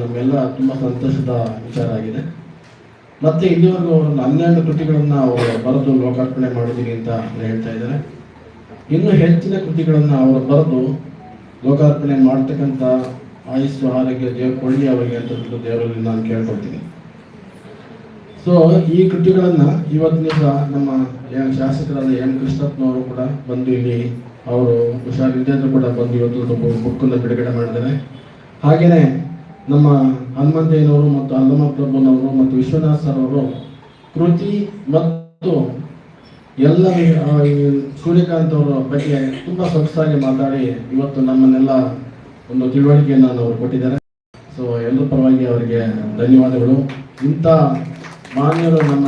ನಮ್ಮೆಲ್ಲ ತುಂಬಾ ಸಂತೋಷದ ವಿಚಾರ ಆಗಿದೆ. ಮತ್ತೆ ಇಲ್ಲಿವರೆಗೂ ಒಂದು ಹನ್ನೆರಡು ಕೃತಿಗಳನ್ನ ಅವರು ಬರೆದು ಲೋಕಾರ್ಪಣೆ ಮಾಡಿದ್ದೀನಿ ಅಂತ ಹೇಳ್ತಾ ಇದ್ದಾರೆ. ಇನ್ನು ಹೆಚ್ಚಿನ ಕೃತಿಗಳನ್ನ ಅವರು ಬರೆದು ಲೋಕಾರ್ಪಣೆ ಮಾಡ್ತಕ್ಕಂಥ ಆಯುಸ್ಸು, ಆರೋಗ್ಯ ದೇವ್ರ ಕೊಳ್ಳಿ ಅವರಿಗೆ ಅಂತ ದೇವರಲ್ಲಿ ನಾನು ಕೇಳ್ಕೊಳ್ತೀನಿ. ಸೊ ಈ ಕೃತಿಗಳನ್ನ ಇವತ್ತಿನ ದಿವಸ ನಮ್ಮ ಶಾಸಕರಾದ ಎಂ ಕೃಷ್ಣಪ್ಪನವರು ಕೂಡ ಬಂದು ಇಲ್ಲಿ ಅವರು ಹುಷಾರಿಲ್ಲದೆ ಕೂಡ ಬಂದು ಇವತ್ತು ಬುಕ್ಕನ್ನು ಬಿಡುಗಡೆ ಮಾಡಿದ್ದಾರೆ. ಹಾಗೇನೆ ನಮ್ಮ ಹನುಮಂತಯ್ಯನವರು ಮತ್ತು ಅಲ್ಲಮ ಪ್ರಭುನವರು ಮತ್ತು ವಿಶ್ವನಾಥ್ ಸರ್ ಅವರು ಕೃತಿ ಮತ್ತು ಎಲ್ಲ ಸೂರ್ಯಕಾಂತ್ ಅವರ ಬಗ್ಗೆ ತುಂಬಾ ಸೊಗಸಾಗಿ ಮಾತಾಡಿ ಇವತ್ತು ನಮ್ಮನ್ನೆಲ್ಲ ಒಂದು ತಿಳುವಳಿಕೆಯನ್ನು ಅವರು ಕೊಟ್ಟಿದ್ದಾರೆ. ಸೊ ಎಲ್ಲರ ಪರವಾಗಿ ಅವರಿಗೆ ಧನ್ಯವಾದಗಳು. ಇಂಥ ಮಾನ್ಯರು ನಮ್ಮ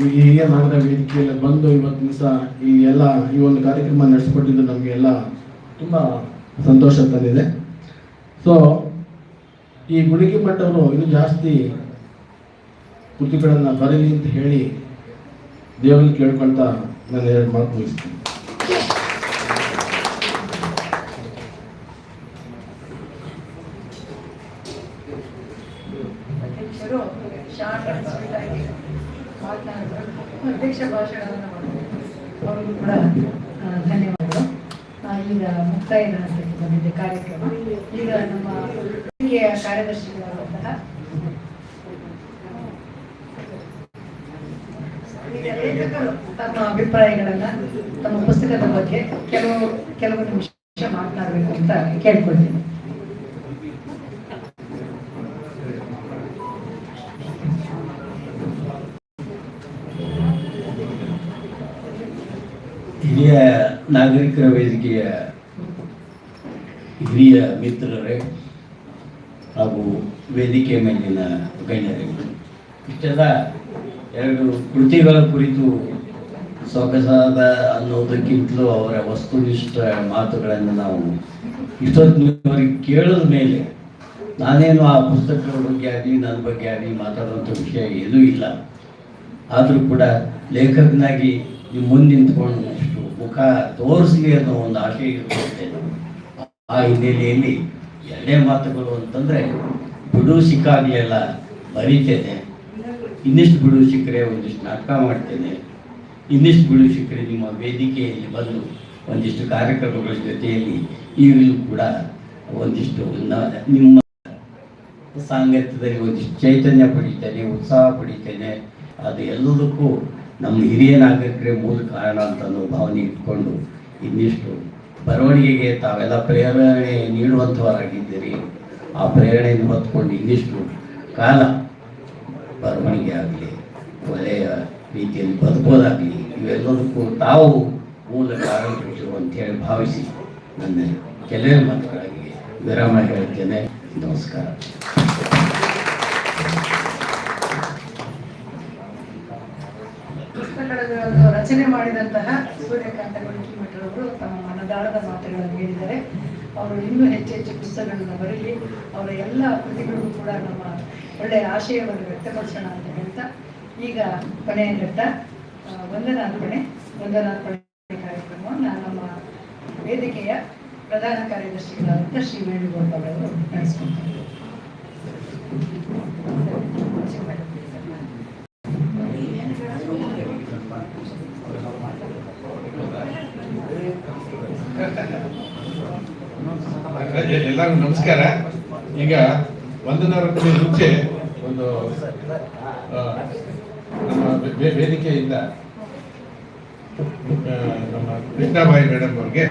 ಈ ಹಿರಿಯ ನಾಗರ ವೇದಿಕೆಯಲ್ಲಿ ಬಂದು ಇವತ್ತು ದಿವಸ ಈ ಎಲ್ಲ, ಈ ಒಂದು ಕಾರ್ಯಕ್ರಮ ನಡೆಸಿಕೊಟ್ಟಿದ್ದು ನಮಗೆಲ್ಲ ತುಂಬ ಸಂತೋಷ ತಂದಿದೆ. ಸೊ ಈ ಗುಡಿಗೆ ಭಟ್ಟವರು ಇನ್ನೂ ಜಾಸ್ತಿ ಕೃತಿಗಳನ್ನು ಬರಲಿ ಅಂತ ಹೇಳಿ ದೇವರಲ್ಲಿ ಕೇಳ್ಕೊಳ್ತಾ ನಾನು ಎರಡು ಮಾತು ಮುಗಿಸ್ತೀನಿ. ಅಧ್ಯಕ್ಷ ಧನ್ಯವಾದಗಳು. ಈಗ ಮುಕ್ತಾಯದ ಹಂತಕ್ಕೆ ಬಂದಿದೆ ಕಾರ್ಯಕ್ರಮ. ಈಗ ಕಾರ್ಯದರ್ಶಿಗಳಾದಂತಹ ಲೇಖಕರು ತಮ್ಮ ಅಭಿಪ್ರಾಯಗಳನ್ನ ತಮ್ಮ ಪುಸ್ತಕದ ಬಗ್ಗೆ ಕೆಲವು ಕೆಲವು ನಿಮಿಷ ಮಾತನಾಡಬೇಕು ಅಂತ ಕೇಳ್ಕೊಳ್ತೀನಿ. ಹಿರಿಯ ನಾಗರಿಕರ ವೇದಿಕೆಯ ಹಿರಿಯ ಮಿತ್ರರೇ ಹಾಗೂ ವೇದಿಕೆ ಮೇಲಿನ ಗಣ್ಯರುಗಳು ಇಷ್ಟೆಲ್ಲ ಎರಡು ಕೃತಿಗಳ ಕುರಿತು ಸೊಗಸಾದ ಅನ್ನೋದಕ್ಕಿಂತಲೂ ಅವರ ವಸ್ತುನಿಷ್ಠ ಮಾತುಗಳನ್ನು ನಾವು ಇಷ್ಟೊತ್ತಿನವರಿಗೆ ಕೇಳಿದ ಮೇಲೆ ನಾನೇನು ಆ ಪುಸ್ತಕಗಳ ಬಗ್ಗೆ ಆಗಲಿ, ನನ್ನ ಬಗ್ಗೆ ಆಗಲಿ ಮಾತಾಡುವಂಥ ವಿಷಯ ಏನೂ ಇಲ್ಲ. ಆದರೂ ಕೂಡ ಲೇಖಕನಾಗಿ ನಿಮ್ಮ ಮುಂದೆ ನಿಂತ್ಕೊಂಡು ಅಷ್ಟು ಮುಖ ತೋರಿಸಲಿ ಅನ್ನೋ ಒಂದು ಆಶೆ ಇರುತ್ತೆ ಆ ಹಿನ್ನೆಲೆಯಲ್ಲಿ ಎರಡೇ ಮಾತುಗಳು ಅಂತಂದರೆ, ಬಿಡು ಸಿಕ್ಕಾಗಲೆಲ್ಲ ಬರೀತೇನೆ. ಇನ್ನಿಷ್ಟು ಬಿಡು ಸಿಕ್ಕರೆ ಒಂದಿಷ್ಟು ನಾಟಕ ಮಾಡ್ತೇನೆ. ಇನ್ನಿಷ್ಟು ಬಿಡು ಸಿಕ್ಕರೆ ನಿಮ್ಮ ವೇದಿಕೆಯಲ್ಲಿ ಬಂದು ಒಂದಿಷ್ಟು ಕಾರ್ಯಕ್ರಮಗಳ ಜೊತೆಯಲ್ಲಿ ಈಗಲೂ ಕೂಡ ಒಂದಿಷ್ಟು ನಿಮ್ಮ ಸಾಂಗತ್ಯದಲ್ಲಿ ಒಂದಿಷ್ಟು ಚೈತನ್ಯ ಪಡಿತೇನೆ, ಉತ್ಸಾಹ ಪಡಿತೇನೆ. ಅದು ಎಲ್ಲದಕ್ಕೂ ನಮ್ಮ ಹಿರಿಯ ನಾಗರಿಕರೇ ಮೂಲ ಕಾರಣ ಅಂತ ಭಾವನೆ ಇಟ್ಕೊಂಡು ಇನ್ನಿಷ್ಟು ಬರವಣಿಗೆಗೆ ತಾವೆಲ್ಲ ಪ್ರೇರಣೆ ನೀಡುವಂಥವರಾಗಿದ್ದೀರಿ ಆ ಪ್ರೇರಣೆಯನ್ನು ಹೊತ್ಕೊಂಡು ಇನ್ನಿಷ್ಟು ಕಾಲ ಬರವಣಿಗೆ ಆಗಲಿ ಒಳ್ಳೆಯ ರೀತಿಯಲ್ಲಿ ಬದುಕೋದಾಗಲಿ, ಇವೆಲ್ಲದಕ್ಕೂ ತಾವು ಮೂಲ ಕಾರಣಕರ್ತರು ಅಂತೇಳಿ ಭಾವಿಸಿ ನನ್ನ ಕೆಲವೇ ಮಾತುಗಳಾಗಿ ವಿರಾಮ ಹೇಳ್ತೇನೆ. ನಮಸ್ಕಾರ. ಪುಸ್ತಕಗಳನ್ನು ರಚನೆ ಮಾಡಿದಂತಹ ಸೂರ್ಯಕಾಂತ ಅವರು ತಮ್ಮ ಮನದಾಳದ ಮಾತುಗಳನ್ನು ಹೇಳಿದ್ದಾರೆ. ಅವರು ಇನ್ನೂ ಹೆಚ್ಚು ಹೆಚ್ಚು ಪುಸ್ತಕಗಳನ್ನು ಬರೀಲಿ, ಅವರ ಎಲ್ಲ ಕೃತಿಗಳಿಗೂ ಕೂಡ ನಮ್ಮ ಒಳ್ಳೆಯ ಆಶಯವನ್ನು ವ್ಯಕ್ತಪಡಿಸೋಣ ಅಂತ ಹೇಳ್ತಾ, ಈಗ ಕೊನೆಯ ಘಟ್ಟ ವಂದನಾರ್ಪಣೆ ವಂದನಾರ್ಪಣೆ ಕಾರ್ಯಕ್ರಮವನ್ನು ನಮ್ಮ ವೇದಿಕೆಯ ಪ್ರಧಾನ ಕಾರ್ಯದರ್ಶಿಗಳಾದಂಥ ಶ್ರೀ ವೇಣುಗೋಪಾಲ್ ಅವರು ನಡೆಸ್ಕೊಳ್ತಾರೆ. ಎಲ್ಲರಿಗೂ ನಮಸ್ಕಾರ. ಈಗ ವಂದನಾರ್ಪಣೆ ಮುಂಚೆ ಒಂದು ನಮ್ಮ ವೇದಿಕೆಯಿಂದ ನಮ್ಮ ಕೃಷ್ಣಾಬಾಯಿ ಮೇಡಮ್ ಅವ್ರಿಗೆ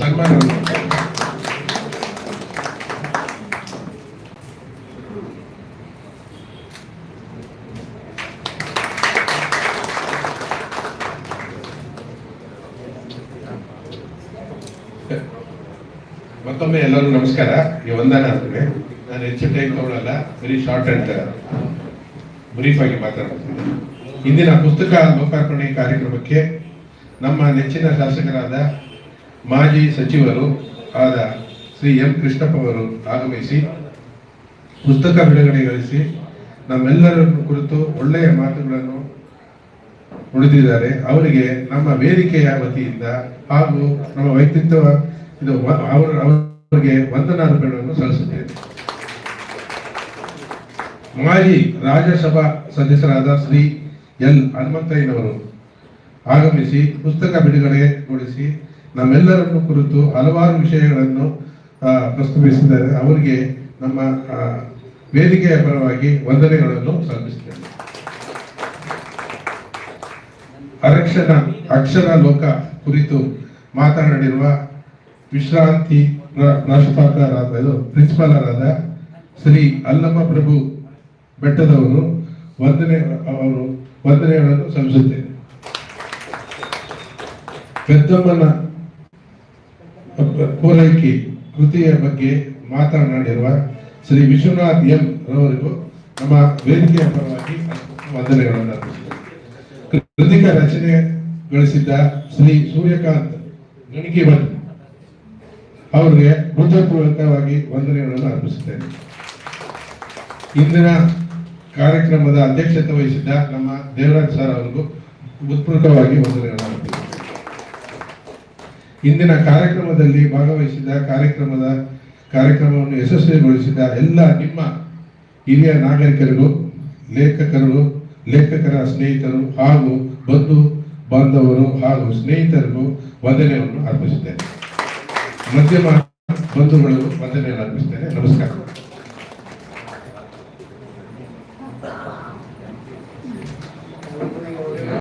ಸನ್ಮಾನವನ್ನು ಮತ್ತೊಮ್ಮೆ ಎಲ್ಲರೂ ನಮಸ್ಕಾರ. ಈ ವಂದನ ಅಂದ್ರೆ ನಾನು ಹೆಚ್ಚು ಟೈಮ್ ತಗೊಳ್ಳಲ್ಲ ವೆರಿ ಶಾರ್ಟ್ ಅಂಡ್ ಬ್ರೀಫ್ ಆಗಿ ಮಾತಾಡ್ತೀನಿ. ಇಂದಿನ ಪುಸ್ತಕ ಲೋಕಾರ್ಪಣೆ ಕಾರ್ಯಕ್ರಮಕ್ಕೆ ನಮ್ಮ ನೆಚ್ಚಿನ ಶಾಸಕರಾದ ಮಾಜಿ ಸಚಿವರು ಆದ ಶ್ರೀ ಎಂ ಕೃಷ್ಣಪ್ಪ ಅವರು ಆಗಮಿಸಿ ಪುಸ್ತಕ ಬಿಡುಗಡೆಗೊಳಿಸಿ ನಮ್ಮೆಲ್ಲರನ್ನು ಕುರಿತು ಒಳ್ಳೆಯ ಮಾತುಗಳನ್ನು ಉಳಿದಿದ್ದಾರೆ ಅವರಿಗೆ ನಮ್ಮ ವೇದಿಕೆಯ ವತಿಯಿಂದ ಹಾಗೂ ನಮ್ಮ ವ್ಯಕ್ತಿತ್ವ ಇದು ಅವರಿಗೆ ವಂದನಾರ್ಪಣೆಯನ್ನು ಸಲ್ಲಿಸುತ್ತೇನೆ. ಮಾಜಿ ರಾಜ್ಯಸಭಾ ಸದಸ್ಯರಾದ ಶ್ರೀ ಎಲ್. ಹನುಮಂತಯ್ಯನವರು ಆಗಮಿಸಿ ಪುಸ್ತಕ ಬಿಡುಗಡೆಗೊಳಿಸಿ ನಮ್ಮೆಲ್ಲರನ್ನು ಕುರಿತು ಹಲವಾರು ವಿಷಯಗಳನ್ನು ಪ್ರಸ್ತುತಿಸಿದ್ದಾರೆ ಅವರಿಗೆ ನಮ್ಮ ವೇದಿಕೆಯ ಪರವಾಗಿ ವಂದನೆಗಳನ್ನು ಸಲ್ಲಿಸುತ್ತೇನೆ. ಅರಕ್ಷಣ, ಅಕ್ಷರ ಲೋಕ ಕುರಿತು ಮಾತನಾಡಿರುವ ವಿಶ್ರಾಂತಿ ಇದು ಪ್ರಿನ್ಸಿಪಾಲರಾದ ಶ್ರೀ ಅಲ್ಲಮ್ಮ ಪ್ರಭು ಬೆಟ್ಟದವರು ವಂದನೆ, ಅವರು ವಂದನೆಗಳನ್ನು ಸಲ್ಲಿಸುತ್ತೇನೆ. ಪೆದ್ದಮ್ಮನ ಪೂರೈಕೆ ಕೃತಿಯ ಬಗ್ಗೆ ಮಾತನಾಡಿರುವ ಶ್ರೀ ವಿಶ್ವನಾಥ್ ಎಂ ರವರಿಗೂ ನಮ್ಮ ವೇದಿಕೆಯ ಪರವಾಗಿ ವಂದನೆಗಳನ್ನು ಕೃತಿಕ ರಚನೆ ಗಳಿಸಿದ್ದ ಶ್ರೀ ಸೂರ್ಯಕಾಂತ್ ಗಣಿಗಿಮಠ್ ಅವರಿಗೆ ಹೃದಯಪೂರ್ವಕವಾಗಿ ವಂದನೆಗಳನ್ನು ಅರ್ಪಿಸುತ್ತೇನೆ. ಇಂದಿನ ಕಾರ್ಯಕ್ರಮದ ಅಧ್ಯಕ್ಷತೆ ವಹಿಸಿದ್ದ ನಮ್ಮ ದೇವರಾಜ್ ಸರ್ ಅವರಿಗೂ ಹೃತ್ಪೂರ್ವಕವಾಗಿ ವಂದನೆಗಳನ್ನು ಅರ್ಪಿಸುತ್ತೇನೆ. ಇಂದಿನ ಕಾರ್ಯಕ್ರಮದಲ್ಲಿ ಭಾಗವಹಿಸಿದ ಕಾರ್ಯಕ್ರಮದ ಕಾರ್ಯಕ್ರಮವನ್ನು ಯಶಸ್ವಿಗೊಳಿಸಿದ ಎಲ್ಲ ನಿಮ್ಮ ಹಿರಿಯ ನಾಗರಿಕರಿಗೂ, ಲೇಖಕರು, ಲೇಖಕರ ಸ್ನೇಹಿತರು ಹಾಗೂ ಬಂಧು ಬಾಂಧವರು ಹಾಗೂ ಸ್ನೇಹಿತರಿಗೂ ವಂದನೆಯನ್ನು ಅರ್ಪಿಸುತ್ತೇನೆ. ಮಧ್ಯಮ ಬಂಧುಗಳು ವಂದನೆಯನ್ನು ಅರ್ಪಿಸ್ತೇನೆ. ನಮಸ್ಕಾರ.